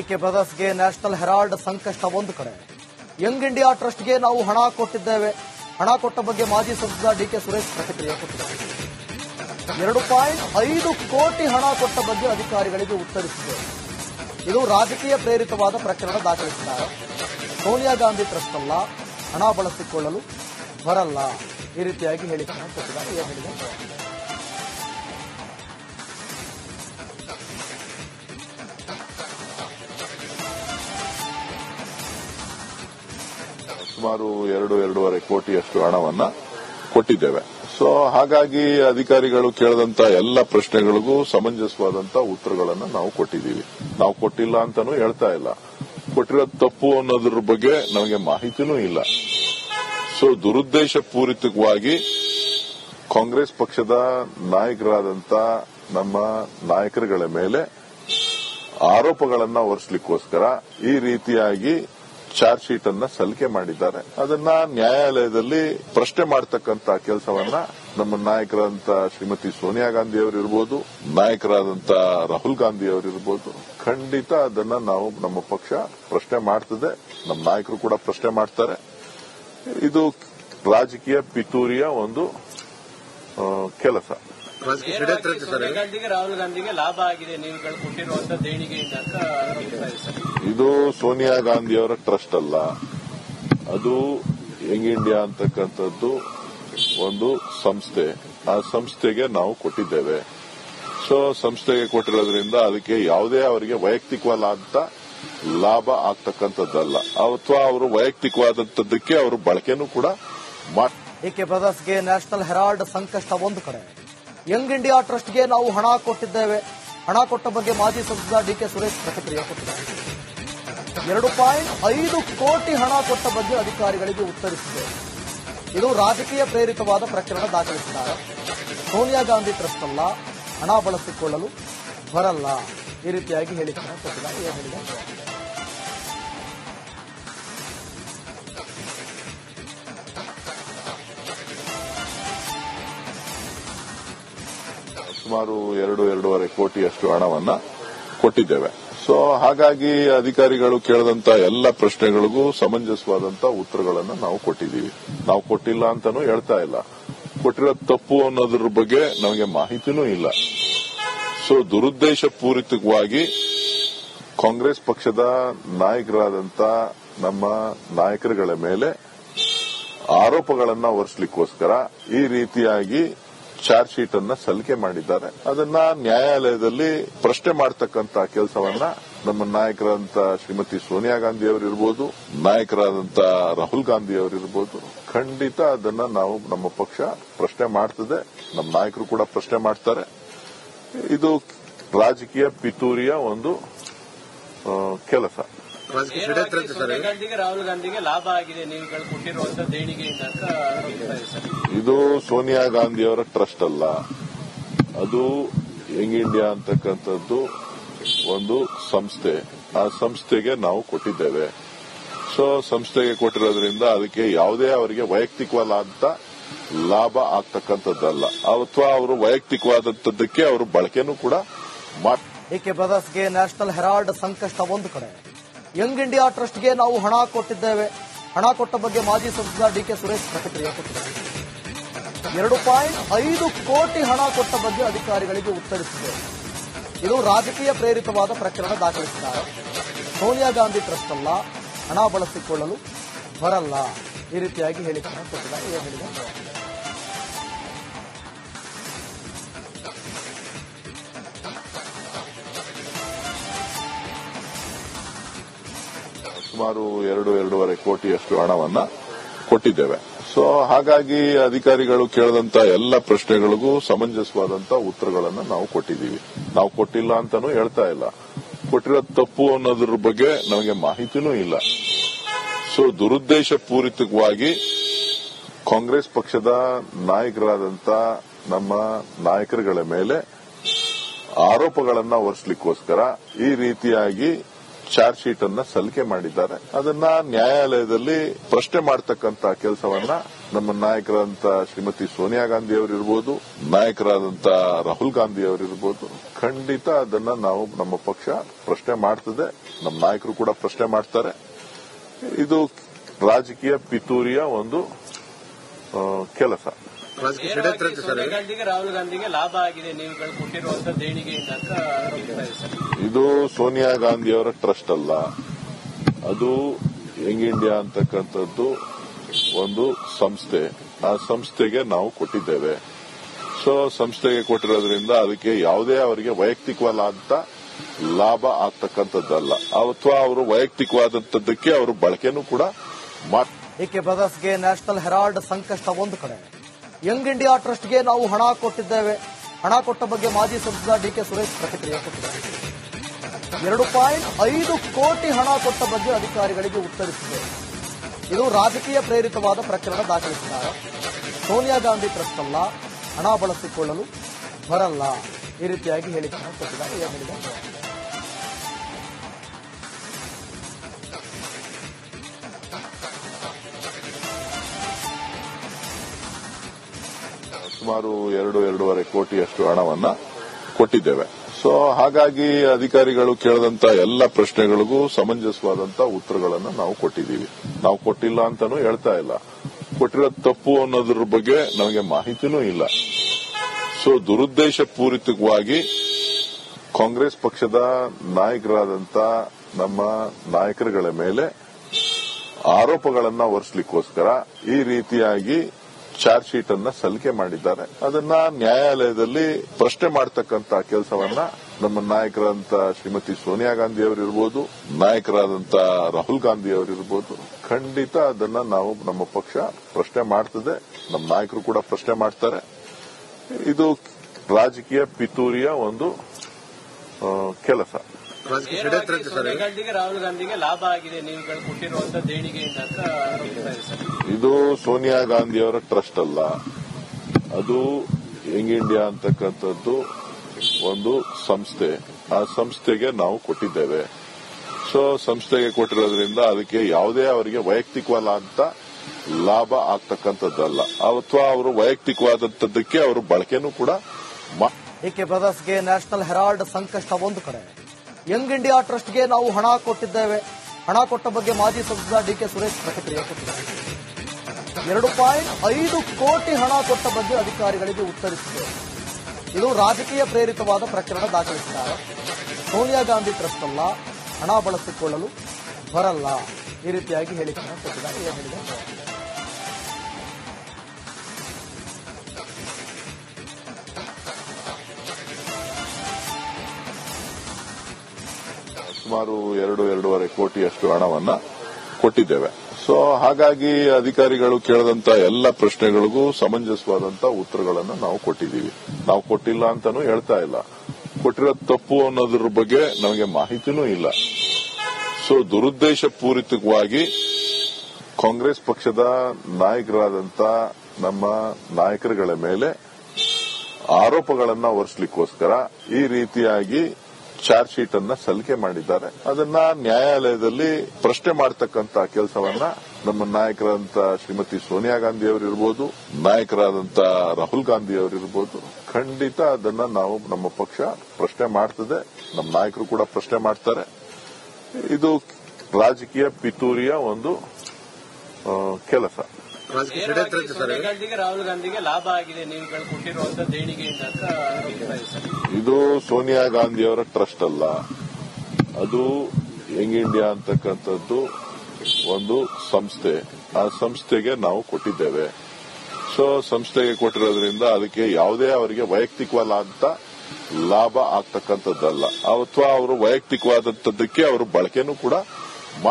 A K ಬ್ರದರ್ಸ್ಗೆ National Herald ಸಂಕಷ್ಟ ಒಂದು ಕಡೆ? ಯಂಗ್ ಇಂಡಿಯಾ ಟ್ರಸ್ಟ್ಗೆ ನಾವು ಹಣ ಕೊಟ್ಟಿದ್ದೇವೆ. ಹಣ ಕೊಟ್ಟ ಬಗ್ಗೆ ಮಾಜಿ ಸಂಸದ ಡಿಕೆ ಸುರೇಶ್ ಪ್ರತಿಕ್ರಿಯೆ ಕೊಟ್ಟಿದ್ದಾರೆ. ಎರಡು ಪಾಯಿಂಟ್ ಐದು ಕೋಟಿ ಹಣ ಕೊಟ್ಟ ಬಗ್ಗೆ ಅಧಿಕಾರಿಗಳಿಗೆ ಉತ್ತರಿಸಿದೆ. ಇದು ರಾಜಕೀಯ ಪ್ರೇರಿತವಾದ ಪ್ರಕರಣ ದಾಖಲಿಸಿದ್ದಾರೆ. ಸೋನಿಯಾ ಗಾಂಧಿ ಟ್ರಸ್ಟ್ ಅಲ್ಲ. ಹಣ ಬಳಸಿಕೊಳ್ಳಲು ಬರಲ್ಲ. ಈ ರೀತಿಯಾಗಿ ಹೇಳಿಕೆ ಕೊಟ್ಟಿದ್ದಾರೆ ಸುಮಾರು ಎರಡು, ಎರಡೂವರೆ ಕೋಟಿಯಷ್ಟು ಹಣವನ್ನ ಕೊಟ್ಟಿದ್ದೇವೆ. ಸೊ ಹಾಗಾಗಿ ಅಧಿಕಾರಿಗಳು ಕೇಳಿದಂತ ಎಲ್ಲ ಪ್ರಶ್ನೆಗಳಿಗೂ ಸಮಂಜಸವಾದಂತ ಉತ್ತರಗಳನ್ನು ನಾವು ಕೊಟ್ಟಿದ್ದೀವಿ. ನಾವು ಕೊಟ್ಟಿಲ್ಲ ಅಂತಾನೂ ಹೇಳ್ತಾ ಇಲ್ಲ. ಕೊಟ್ಟಿರೋ ತಪ್ಪು ಅನ್ನೋದ್ರ ಬಗ್ಗೆ ನಮಗೆ ಮಾಹಿತಿನೂ ಇಲ್ಲ. ಸೊ ದುರುದ್ದೇಶ ಪೂರಿತವಾಗಿ ಕಾಂಗ್ರೆಸ್ ಪಕ್ಷದ ನಾಯಕರಾದಂತ ನಮ್ಮ ನಾಯಕರುಗಳ ಮೇಲೆ ಆರೋಪಗಳನ್ನ ಹೊರಿಸಲಿಕ್ಕೋಸ್ಕರ ಈ ರೀತಿಯಾಗಿ ಚಾರ್ಜ್ ಶೀಟ್ ಅನ್ನ ಸಲ್ಲಿಕೆ ಮಾಡಿದ್ದಾರೆ. ಅದನ್ನ ನ್ಯಾಯಾಲಯದಲ್ಲಿ ಪ್ರಶ್ನೆ ಮಾಡತಕ್ಕಂತ ಕೆಲಸವನ್ನ ನಮ್ಮ ನಾಯಕರಾದಂತಹ ಶ್ರೀಮತಿ ಸೋನಿಯಾ ಗಾಂಧಿ ಅವರು ನಾಯಕರಾದಂತ ರಾಹುಲ್ ಗಾಂಧಿ ಅವರು ಖಂಡಿತ ಅದನ್ನ ನಾವು ನಮ್ಮ ಪಕ್ಷ ಪ್ರಶ್ನೆ ಮಾಡ್ತದೆ. ನಮ್ಮ ನಾಯಕರು ಕೂಡ ಪ್ರಶ್ನೆ ಮಾಡ್ತಾರೆ. ಇದು ರಾಜಕೀಯ ಪಿತೂರಿಯ ಒಂದು ಕೆಲಸ. ಸೋನಿಯಾ ಗಾಂಧಿಗೆ ರಾಹುಲ್ ಗಾಂಧಿಗೆ ಲಾಭ ಆಗಿದೆ ನೀವುಗಳು ಕೊಟ್ಟಿರುವಂತ ದೇಣಿಗೆಯಿಂದ ಅಂತ ಆರೋಪಿಸ್ತಾ ಸರ್ ಇದು ಸೋನಿಯಾ ಗಾಂಧಿಯವರ ಟ್ರಸ್ಟ್ ಅಲ್ಲ. ಅದು ಯಂಗ್ ಇಂಡಿಯಾ ಅಂತಕ್ಕಂಥದ್ದು ಒಂದು ಸಂಸ್ಥೆ. ಆ ಸಂಸ್ಥೆಗೆ ನಾವು ಕೊಟ್ಟಿದ್ದೇವೆ. ಸೊ ಸಂಸ್ಥೆಗೆ ಕೊಟ್ಟಿರೋದ್ರಿಂದ ಅದಕ್ಕೆ ಯಾವುದೇ ಅವರಿಗೆ ವೈಯಕ್ತಿಕವಾದ ಲಾಭ ಆಗ್ತಕ್ಕಂಥದ್ದಲ್ಲ. ಅಥವಾ ಅವರು ವೈಯಕ್ತಿಕವಾದಂಥದ್ದಕ್ಕೆ ಅವರು ಬಳಕೆನೂ ಕೂಡ ಮಾಡಿ ಎಕೆ ಬ್ರದರ್ಸ್ಗೆ ನ್ಯಾಷನಲ್ ಹೆರಾಲ್ಡ್ ಸಂಕಷ್ಟ ಒಂದು ಕಡೆ. ಯಂಗ್ ಇಂಡಿಯಾ ಟ್ರಸ್ಟ್ಗೆ ನಾವು ಹಣ ಕೊಟ್ಟಿದ್ದೇವೆ. ಹಣ ಕೊಟ್ಟ ಬಗ್ಗೆ ಮಾಜಿ ಸಂಸದ ಡಿ ಕೆ ಸುರೇಶ್ ಪ್ರತಿಕ್ರಿಯೆ ಕೊಟ್ಟಿದ್ದಾರೆ. ಎರಡು ಪಾಯಿಂಟ್ ಐದು ಕೋಟಿ ಹಣ ಕೊಟ್ಟ ಬಗ್ಗೆ ಅಧಿಕಾರಿಗಳಿಗೆ ಉತ್ತರಿಸಿದೆ. ಇದು ರಾಜಕೀಯ ಪ್ರೇರಿತವಾದ ಪ್ರಕರಣ ದಾಖಲಿಸಿದ್ದಾರೆ. ಸೋನಿಯಾ ಗಾಂಧಿ ಟ್ರಸ್ಟ್ ಅಲ್ಲ, ಹಣ ಬಳಸಿಕೊಳ್ಳಲು ಬರಲ್ಲ. ಈ ರೀತಿಯಾಗಿ ಹೇಳಿದ್ದಾರೆ ಕೊಟ್ಟಿದ್ದಾರೆ. ಸುಮಾರು ಎರಡು, ಎರಡೂವರೆ ಕೋಟಿಯಷ್ಟು ಹಣವನ್ನ ಕೊಟ್ಟಿದ್ದೇವೆ. ಸೊ ಹಾಗಾಗಿ ಅಧಿಕಾರಿಗಳು ಕೇಳಿದಂತ ಎಲ್ಲ ಪ್ರಶ್ನೆಗಳಿಗೂ ಸಮಂಜಸವಾದಂತ ಉತ್ತರಗಳನ್ನು ನಾವು ಕೊಟ್ಟಿದ್ದೀವಿ. ನಾವು ಕೊಟ್ಟಿಲ್ಲ ಅಂತಾನೂ ಹೇಳ್ತಾ ಇಲ್ಲ. ಕೊಟ್ಟಿರೋ ತಪ್ಪು ಅನ್ನೋದ್ರ ಬಗ್ಗೆ ನಮಗೆ ಮಾಹಿತಿನೂ ಇಲ್ಲ. ಸೊ ದುರುದ್ದೇಶ ಪೂರಿತವಾಗಿ ಕಾಂಗ್ರೆಸ್ ಪಕ್ಷದ ನಾಯಕರಾದಂತ ನಮ್ಮ ನಾಯಕರುಗಳ ಮೇಲೆ ಆರೋಪಗಳನ್ನ ಹೊರಿಸಲಿಕ್ಕೋಸ್ಕರ ಈ ರೀತಿಯಾಗಿ ಚಾರ್ಜ್ ಶೀಟ್ ಅನ್ನ ಸಲ್ಲಿಕೆ ಮಾಡಿದ್ದಾರೆ. ಅದನ್ನ ನ್ಯಾಯಾಲಯದಲ್ಲಿ ಪ್ರಶ್ನೆ ಮಾಡತಕ್ಕಂತ ಕೆಲಸವನ್ನ ನಮ್ಮ ನಾಯಕರಾದಂತ ಶ್ರೀಮತಿ ಸೋನಿಯಾ ಗಾಂಧಿ ಅವರು ಇರ್ಬೋದು, ನಾಯಕರಾದಂತ ರಾಹುಲ್ ಗಾಂಧಿ ಅವರು ಇರ್ಬೋದು. ಖಂಡಿತ ಅದನ್ನ ನಾವು ನಮ್ಮ ಪಕ್ಷ ಪ್ರಶ್ನೆ ಮಾಡ್ತದೆ. ನಮ್ಮ ನಾಯಕರು ಕೂಡ ಪ್ರಶ್ನೆ ಮಾಡ್ತಾರೆ. ಇದು ರಾಜಕೀಯ ಪಿತೂರಿಯ ಒಂದು ಕೆಲಸ. ಗಾಂಧಿಗೆ ರಾಹುಲ್ ಗಾಂಧಿಗೆ ಲಾಭ ಆಗಿದೆ ನೀವು ಕೊಟ್ಟಿರುವಂತ ದೇಣಿಗೆಯಿಂದ ಅಂತ ಇದೆ ಸರ್. ಇದು ಸೋನಿಯಾ ಗಾಂಧಿಯವರ ಟ್ರಸ್ಟ್ ಅಲ್ಲ. ಅದು ಯಂಗ್ ಇಂಡಿಯಾ ಅಂತಕ್ಕಂಥದ್ದು ಒಂದು ಸಂಸ್ಥೆ. ಆ ಸಂಸ್ಥೆಗೆ ನಾವು ಕೊಟ್ಟಿದ್ದೇವೆ. ಸೊ ಸಂಸ್ಥೆಗೆ ಕೊಟ್ಟಿರೋದ್ರಿಂದ ಅದಕ್ಕೆ ಯಾವುದೇ ಅವರಿಗೆ ವೈಯಕ್ತಿಕವಲ್ಲ ಅಂತ ಲಾಭ ಆಗ್ತಕ್ಕಂಥದ್ದಲ್ಲ. ಅಥವಾ ಅವರು ವೈಯಕ್ತಿಕವಾದಂಥದ್ದಕ್ಕೆ ಅವರು ಬಳಕೆನೂ ಕೂಡ ಮಾಡಿ ಕೆ ಬ್ರದರ್ಸ್ಗೆ ನ್ಯಾಷನಲ್ ಹೆರಾಲ್ಡ್ ಸಂಕಷ್ಟ ಒಂದು ಕಡೆ. ಯಂಗ್ ಇಂಡಿಯಾ ಟ್ರಸ್ಟ್ಗೆ ನಾವು ಹಣ ಕೊಟ್ಟಿದ್ದೇವೆ. ಹಣ ಕೊಟ್ಟ ಬಗ್ಗೆ ಮಾಜಿ ಸಂಸದ ಡಿಕೆ ಸುರೇಶ್ ಪ್ರಕಟಣೆ ಕೊಟ್ಟಿದ್ದಾರೆ. ಎರಡು ಪಾಯಿಂಟ್ ಐದು ಕೋಟಿ ಹಣ ಕೊಟ್ಟ ಬಗ್ಗೆ ಅಧಿಕಾರಿಗಳಿಗೆ ಉತ್ತರಿಸಿದೆ. ಇದು ರಾಜಕೀಯ ಪ್ರೇರಿತವಾದ ಪ್ರಕರಣ ದಾಖಲಿಸಿದ್ದಾರೆ. ಸೋನಿಯಾ ಗಾಂಧಿ ಟ್ರಸ್ಟ್ ಅಲ್ಲ, ಹಣ ಬಳಸಿಕೊಳ್ಳಲು ಬರಲ್ಲ. ಈ ರೀತಿಯಾಗಿ ಹೇಳಿಕೆ ಕೊಟ್ಟಿದ್ದಾರೆ. ಸುಮಾರು ಎರಡು, ಎರಡೂವರೆ ಕೋಟಿಯಷ್ಟು ಹಣವನ್ನ ಕೊಟ್ಟಿದ್ದೇವೆ. ಸೊ ಹಾಗಾಗಿ ಅಧಿಕಾರಿಗಳು ಕೇಳಿದಂತ ಎಲ್ಲ ಪ್ರಶ್ನೆಗಳಿಗೂ ಸಮಂಜಸವಾದಂತ ಉತ್ತರಗಳನ್ನು ನಾವು ಕೊಟ್ಟಿದ್ದೀವಿ. ನಾವು ಕೊಟ್ಟಿಲ್ಲ ಅಂತಾನೂ ಹೇಳ್ತಾ ಇಲ್ಲ. ಕೊಟ್ಟಿರೋ ತಪ್ಪು ಅನ್ನೋದ್ರ ಬಗ್ಗೆ ನಮಗೆ ಮಾಹಿತಿನೂ ಇಲ್ಲ. ಸೊ ದುರುದ್ದೇಶ ಪೂರಿತವಾಗಿ ಕಾಂಗ್ರೆಸ್ ಪಕ್ಷದ ನಾಯಕರಾದಂತ ನಮ್ಮ ನಾಯಕರುಗಳ ಮೇಲೆ ಆರೋಪಗಳನ್ನು ಹೊರಿಸಲಿಕ್ಕೋಸ್ಕರ ಈ ರೀತಿಯಾಗಿ ಚಾರ್ಜ್ ಶೀಟ್ ಅನ್ನ ಸಲ್ಲಿಕೆ ಮಾಡಿದ್ದಾರೆ. ಅದನ್ನ ನ್ಯಾಯಾಲಯದಲ್ಲಿ ಪ್ರಶ್ನೆ ಮಾಡತಕ್ಕಂತ ಕೆಲಸವನ್ನ ನಮ್ಮ ನಾಯಕರಾದಂತ ಶ್ರೀಮತಿ ಸೋನಿಯಾ ಗಾಂಧಿ ಅವರಿರ್ಬೋದು, ನಾಯಕರಾದಂತ ರಾಹುಲ್ ಗಾಂಧಿ ಅವರಿರ್ಬೋದು, ಖಂಡಿತ ಅದನ್ನ ನಾವು ನಮ್ಮ ಪಕ್ಷ ಪ್ರಶ್ನೆ ಮಾಡ್ತದೆ. ನಮ್ಮ ನಾಯಕರು ಕೂಡ ಪ್ರಶ್ನೆ ಮಾಡ್ತಾರೆ. ಇದು ರಾಜಕೀಯ ಪಿತೂರಿಯ ಒಂದು ಕೆಲಸ. ಸೋನಿಯಾ ಗಾಂಧಿಗೆ ರಾಹುಲ್ ಗಾಂಧಿಗೆ ಲಾಭ ಆಗಿದೆ ನೀವು ಕೊಟ್ಟಿರುವಂತ ದೇಣಿಗೆಯಿಂದ ಅಂತ ಆರೋಪಿಸ್ತಾ ಇದೆ ಸರ್. ಇದು ಸೋನಿಯಾ ಗಾಂಧಿ ಅವರ ಟ್ರಸ್ಟ್ ಅಲ್ಲ. ಅದು ಯಂಗ್ ಇಂಡಿಯಾ ಅಂತಕ್ಕಂಥದ್ದು ಒಂದು ಸಂಸ್ಥೆ. ಆ ಸಂಸ್ಥೆಗೆ ನಾವು ಕೊಟ್ಟಿದ್ದೇವೆ. ಸೊ ಸಂಸ್ಥೆಗೆ ಕೊಟ್ಟಿರೋದ್ರಿಂದ ಅದಕ್ಕೆ ಯಾವುದೇ ಅವರಿಗೆ ವೈಯಕ್ತಿಕವಾದಂತ ಲಾಭ ಆಗ್ತಕ್ಕಂಥದ್ದಲ್ಲ. ಅಥವಾ ಅವರು ವೈಯಕ್ತಿಕವಾದಂಥದ್ದಕ್ಕೆ ಅವರು ಬಳಕೆನೂ ಕೂಡ ಮಾಡ್ತಾರೆ ಡಿಕೆ ಬ್ರದರ್ಸ್ಗೆ ನ್ಯಾಷನಲ್ ಹೆರಾಲ್ಡ್ ಸಂಕಷ್ಟ ಒಂದು ಕಡೆ. ಯಂಗ್ ಇಂಡಿಯಾ ಟ್ರಸ್ಟ್ಗೆ ನಾವು ಹಣ ಕೊಟ್ಟಿದ್ದೇವೆ. ಹಣ ಕೊಟ್ಟ ಬಗ್ಗೆ ಮಾಜಿ ಸಂಸದ ಡಿ ಕೆ ಸುರೇಶ್ ಪ್ರತಿಕ್ರಿಯೆ ಕೊಟ್ಟಿದ್ದಾರೆ. ಎರಡು ಪಾಯಿಂಟ್ ಐದು ಕೋಟಿ ಹಣ ಕೊಟ್ಟ ಬಗ್ಗೆ ಅಧಿಕಾರಿಗಳಿಗೆ ಉತ್ತರಿಸಿದೆ. ಇದು ರಾಜಕೀಯ ಪ್ರೇರಿತವಾದ ಪ್ರಕರಣ ದಾಖಲಿಸಿದ್ದಾರೆ. ಸೋನಿಯಾ ಗಾಂಧಿ ಟ್ರಸ್ಟ್ ಅಲ್ಲ. ಹಣ ಬಳಸಿಕೊಳ್ಳಲು ಬರಲ್ಲ. ಈ ರೀತಿಯಾಗಿ ಹೇಳಿಕೆ ಕೊಟ್ಟಿದ್ದಾರೆ. ಸುಮಾರು ಎರಡು, ಎರಡೂವರೆ ಕೋಟಿಯಷ್ಟು ಹಣವನ್ನ ಕೊಟ್ಟಿದ್ದೇವೆ. ಸೊ ಹಾಗಾಗಿ ಅಧಿಕಾರಿಗಳು ಕೇಳಿದಂತ ಎಲ್ಲ ಪ್ರಶ್ನೆಗಳಿಗೂ ಸಮಂಜಸವಾದಂತ ಉತ್ತರಗಳನ್ನು ನಾವು ಕೊಟ್ಟಿದ್ದೀವಿ. ನಾವು ಕೊಟ್ಟಿಲ್ಲ ಅಂತಾನೂ ಹೇಳ್ತಾ ಇಲ್ಲ. ಕೊಟ್ಟಿರೋದು ತಪ್ಪು ಅನ್ನೋದ್ರ ಬಗ್ಗೆ ನಮಗೆ ಮಾಹಿತಿನೂ ಇಲ್ಲ. ಸೊ ದುರುದ್ದೇಶ ಪೂರಿತವಾಗಿ ಕಾಂಗ್ರೆಸ್ ಪಕ್ಷದ ನಾಯಕರಾದಂತ ನಮ್ಮ ನಾಯಕರುಗಳ ಮೇಲೆ ಆರೋಪಗಳನ್ನು ಹೊರಿಸಲಿಕ್ಕೋಸ್ಕರ ಈ ರೀತಿಯಾಗಿ ಚಾರ್ಜ್ ಶೀಟ್ ಅನ್ನ ಸಲ್ಲಿಕೆ ಮಾಡಿದ್ದಾರೆ. ಅದನ್ನ ನ್ಯಾಯಾಲಯದಲ್ಲಿ ಪ್ರಶ್ನೆ ಮಾಡತಕ್ಕಂತ ಕೆಲಸವನ್ನ ನಮ್ಮ ನಾಯಕರಂತ ಶ್ರೀಮತಿ ಸೋನಿಯಾ ಗಾಂಧಿ ಅವರಿರ್ಬೋದು, ನಾಯಕರಾದಂತ ರಾಹುಲ್ ಗಾಂಧಿ ಅವರಿರ್ಬೋದು, ಖಂಡಿತ ಅದನ್ನ ನಾವು ನಮ್ಮ ಪಕ್ಷ ಪ್ರಶ್ನೆ ಮಾಡ್ತದೆ. ನಮ್ಮ ನಾಯಕರು ಕೂಡ ಪ್ರಶ್ನೆ ಮಾಡ್ತಾರೆ. ಇದು ರಾಜಕೀಯ ಪಿತೂರಿಯ ಒಂದು ಕೆಲಸ. ಸೋನಿಯಾ ಗಾಂಧಿಗೆ ರಾಹುಲ್ ಗಾಂಧಿಗೆ ಲಾಭ ಆಗಿದೆ. ನೀವುಗಳು ಕೊಟ್ಟಿರುವಂತ ದೇಣಿಗೆಯಿಂದ ಅಂತ ಆರೋಪಿಸ್ತಾ ಇದೆ ಸರ್. ಇದು ಸೋನಿಯಾ ಗಾಂಧಿ ಅವರ ಟ್ರಸ್ಟ್ ಅಲ್ಲ. ಅದು ಯಂಗ್ ಇಂಡಿಯಾ ಅಂತಕ್ಕಂಥದ್ದು ಒಂದು ಸಂಸ್ಥೆ. ಆ ಸಂಸ್ಥೆಗೆ ನಾವು ಕೊಟ್ಟಿದ್ದೇವೆ. ಸೊ ಸಂಸ್ಥೆಗೆ ಕೊಟ್ಟಿರೋದ್ರಿಂದ ಅದಕ್ಕೆ ಯಾವುದೇ ಅವರಿಗೆ ವೈಯಕ್ತಿಕವಾದಂತ ಲಾಭ ಆಗ್ತಕ್ಕಂಥದ್ದಲ್ಲ. ಅಥವಾ ಅವರು ವೈಯಕ್ತಿಕವಾದಂಥದ್ದಕ್ಕೆ ಅವರು ಬಳಕೆನೂ ಕೂಡ ಮಾ- ಡಿಕೆ ಬ್ರದರ್ಸ್ಗೆ ನ್ಯಾಷನಲ್ ಹೆರಾಲ್ಡ್ ಸಂಕಷ್ಟ ಒಂದು ಕಡೆ. ಯಂಗ್ ಇಂಡಿಯಾ ಟ್ರಸ್ಟ್ಗೆ ನಾವು ಹಣ ಕೊಟ್ಟಿದ್ದೇವೆ. ಹಣ ಕೊಟ್ಟ ಬಗ್ಗೆ ಮಾಜಿ ಸಂಸದ ಡಿಕೆ ಸುರೇಶ್ ಪ್ರತಿಕ್ರಿಯೆ ಕೊಟ್ಟಿದ್ದಾರೆ. ಎರಡು ಪಾಯಿಂಟ್ ಐದು ಕೋಟಿ ಹಣ ಕೊಟ್ಟ ಬಗ್ಗೆ ಅಧಿಕಾರಿಗಳಿಗೆ ಉತ್ತರಿಸಿದೆ. ಇದು ರಾಜಕೀಯ ಪ್ರೇರಿತವಾದ ಪ್ರಕರಣ ದಾಖಲಿಸಿದ್ದಾರೆ. ಸೋನಿಯಾ ಗಾಂಧಿ ಟ್ರಸ್ಟ್ ಅಲ್ಲ, ಹಣ ಬಳಸಿಕೊಳ್ಳಲು ಬರಲ್ಲ. ಈ ರೀತಿಯಾಗಿ ಹೇಳಿಕೆಯನ್ನು ಕೊಟ್ಟಿದ್ದಾರೆ. ಸುಮಾರು ಎರಡು, ಎರಡೂವರೆ ಕೋಟಿಯಷ್ಟು ಹಣವನ್ನ ಕೊಟ್ಟಿದ್ದೇವೆ. ಸೊ ಹಾಗಾಗಿ ಅಧಿಕಾರಿಗಳು ಕೇಳದಂತ ಎಲ್ಲ ಪ್ರಶ್ನೆಗಳಿಗೂ ಸಮಂಜಸವಾದಂತ ಉತ್ತರಗಳನ್ನು ನಾವು ಕೊಟ್ಟಿದ್ದೀವಿ. ನಾವು ಕೊಟ್ಟಿಲ್ಲ ಅಂತಾನೂ ಹೇಳ್ತಾ ಇಲ್ಲ. ಕೊಟ್ಟಿರೋ ತಪ್ಪು ಅನ್ನೋದ್ರ ಬಗ್ಗೆ ನಮಗೆ ಮಾಹಿತಿನೂ ಇಲ್ಲ. ಸೊ ದುರುದ್ದೇಶ ಪೂರಿತವಾಗಿ ಕಾಂಗ್ರೆಸ್ ಪಕ್ಷದ ನಾಯಕರಾದಂತ ನಮ್ಮ ನಾಯಕರುಗಳ ಮೇಲೆ ಆರೋಪಗಳನ್ನು ಹೊರಿಸಲಿಕ್ಕೋಸ್ಕರ ಈ ರೀತಿಯಾಗಿ ಚಾರ್ಜ್ ಶೀಟ್ ಅನ್ನ ಸಲ್ಲಿಕೆ ಮಾಡಿದ್ದಾರೆ. ಅದನ್ನ ನ್ಯಾಯಾಲಯದಲ್ಲಿ ಪ್ರಶ್ನೆ ಮಾಡತಕ್ಕಂತ ಕೆಲಸವನ್ನ ನಮ್ಮ ನಾಯಕರಾದಂತ ಶ್ರೀಮತಿ ಸೋನಿಯಾ ಗಾಂಧಿ ಅವರಿರ್ಬೋದು, ನಾಯಕರಾದಂತ ರಾಹುಲ್ ಗಾಂಧಿ ಅವರಿರ್ಬೋದು, ಖಂಡಿತ ಅದನ್ನ ನಾವು ನಮ್ಮ ಪಕ್ಷ ಪ್ರಶ್ನೆ ಮಾಡ್ತದೆ. ನಮ್ಮ ನಾಯಕರು ಕೂಡ ಪ್ರಶ್ನೆ ಮಾಡ್ತಾರೆ. ಇದು ರಾಜಕೀಯ ಪಿತೂರಿಯ ಒಂದು ಕೆಲಸ. ರಾಹುಲ್ ಗಾಂಧಿಗೆ ಲಾಭ ಆಗಿದೆ ನೀವುಗಳು ಕೊಟ್ಟಿರುವಂತ ದೇಣಿಗೆಯಿಂದ ಅಂತ ಇದು ಸೋನಿಯಾ ಗಾಂಧಿಯವರ ಟ್ರಸ್ಟ್ ಅಲ್ಲ. ಅದು ಯಂಗ್ ಇಂಡಿಯಾ ಅಂತಕ್ಕಂಥದ್ದು ಒಂದು ಸಂಸ್ಥೆ. ಆ ಸಂಸ್ಥೆಗೆ ನಾವು ಕೊಟ್ಟಿದ್ದೇವೆ. ಸೊ ಸಂಸ್ಥೆಗೆ ಕೊಟ್ಟಿರೋದ್ರಿಂದ ಅದಕ್ಕೆ ಯಾವುದೇ ಅವರಿಗೆ ವೈಯಕ್ತಿಕವಾದಂತ ಲಾಭ ಆಗ್ತಕ್ಕಂಥದ್ದಲ್ಲ. ಅಥವಾ ಅವರು ವೈಯಕ್ತಿಕವಾದಂಥದ್ದಕ್ಕೆ ಅವರು ಬಳಕೆನೂ ಕೂಡ